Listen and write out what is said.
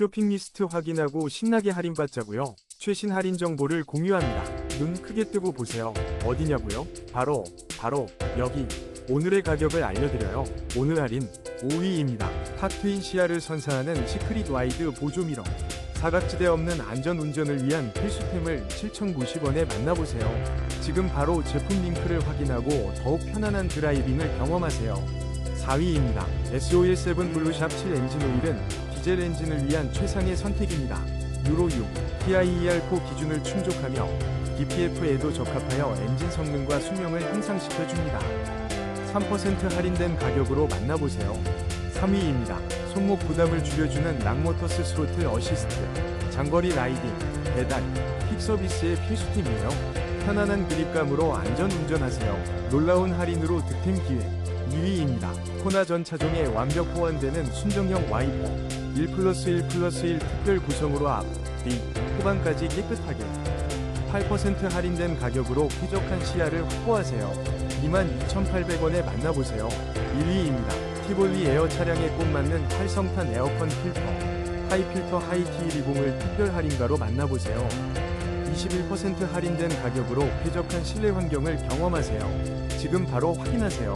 쇼핑 리스트 확인하고 신나게 할인받자고요. 최신 할인 정보를 공유합니다. 눈 크게 뜨고 보세요. 어디냐고요? 바로 바로 여기. 오늘의 가격을 알려드려요. 오늘 할인 5위입니다. 탁 트인 시야를 선사하는 시크릿 와이드 보조 미러. 사각지대 없는 안전 운전을 위한 필수템을 7,090원에 만나보세요. 지금 바로 제품 링크를 확인하고 더욱 편안한 드라이빙을 경험하세요. 4위입니다. SO17 블루샵 7 엔진 오일은 디젤 엔진을 위한 최상의 선택입니다. 유로 6, TIER4 기준을 충족하며 DPF에도 적합하여 엔진 성능과 수명을 향상시켜줍니다. 3% 할인된 가격으로 만나보세요. 3위입니다. 손목 부담을 줄여주는 락모터스 스로틀 어시스트. 장거리 라이딩, 배달, 픽 서비스의 필수템이에요. 편안한 그립감으로 안전 운전하세요. 놀라운 할인으로 득템 기회. 2위입니다. 코나 전 차종에 완벽 호환되는 순정형 와이퍼. 1 플러스 1 플러스 1 특별 구성으로 앞, 뒤, 후방까지 깨끗하게. 8% 할인된 가격으로 쾌적한 시야를 확보하세요. 22,800원에 만나보세요. 1위입니다. 티볼리 에어 차량에 꼭 맞는 활성탄 에어컨 필터. 하이 필터 하이티 리봉을 특별 할인가로 만나보세요. 21% 할인된 가격으로 쾌적한 실내 환경을 경험하세요. 지금 바로 확인하세요.